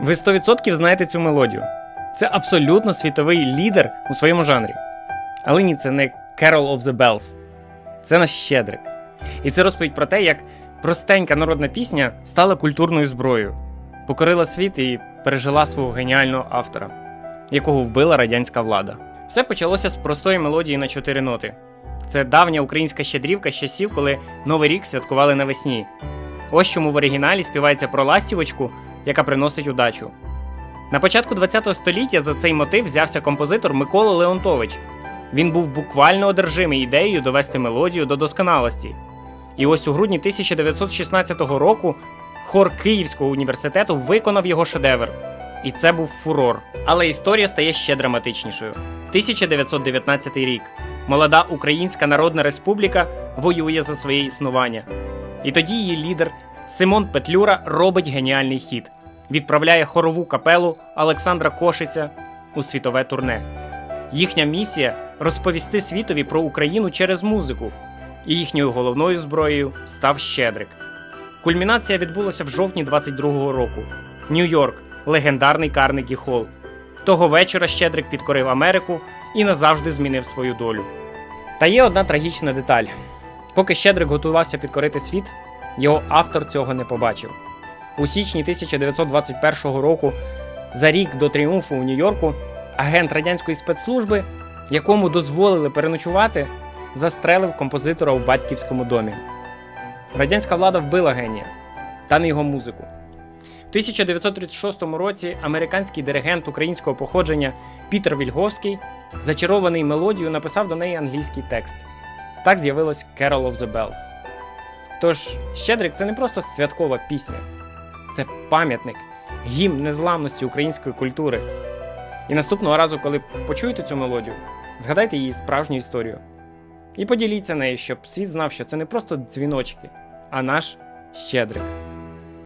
Ви 100% знаєте цю мелодію. Це абсолютно світовий лідер у своєму жанрі. Але ні, це не Carol of the Bells. Це наш Щедрик. І це розповідь про те, як простенька народна пісня стала культурною зброєю, покорила світ і пережила свого геніального автора, якого вбила радянська влада. Все почалося з простої мелодії на чотири ноти. Це давня українська щедрівка з часів, коли Новий рік святкували навесні. Ось чому в оригіналі співається про ластівочку, яка приносить удачу. На початку ХХ століття за цей мотив взявся композитор Микола Леонтович. Він був буквально одержимий ідеєю довести мелодію до досконалості. І ось у грудні 1916 року хор Київського університету виконав його шедевр. І це був фурор. Але історія стає ще драматичнішою. 1919 рік. Молода Українська Народна Республіка воює за своє існування. І тоді її лідер Симон Петлюра робить геніальний хід. Відправляє хорову капелу Олександра Кошиця у світове турне. Їхня місія розповісти світові про Україну через музику. І їхньою головною зброєю став Щедрик. Кульмінація відбулася в жовтні 22-го року. Нью-Йорк, легендарний Карнегі Холл. Того вечора Щедрик підкорив Америку і назавжди змінив свою долю. Та є одна трагічна деталь: поки Щедрик готувався підкорити світ, його автор цього не побачив. У січні 1921 року, за рік до тріумфу у Нью-Йорку, агент радянської спецслужби, якому дозволили переночувати, застрелив композитора у батьківському домі. Радянська влада вбила генія, та не його музику. В 1936 році американський диригент українського походження Пітер Вільговський, зачарований мелодією, написав до неї англійський текст. Так з'явилось Carol of the Bells. Тож, Щедрик це не просто святкова пісня, це пам'ятник, гімн незламності української культури. І наступного разу, коли почуєте цю мелодію, згадайте її справжню історію. І поділіться нею, щоб світ знав, що це не просто дзвіночки, а наш щедрик.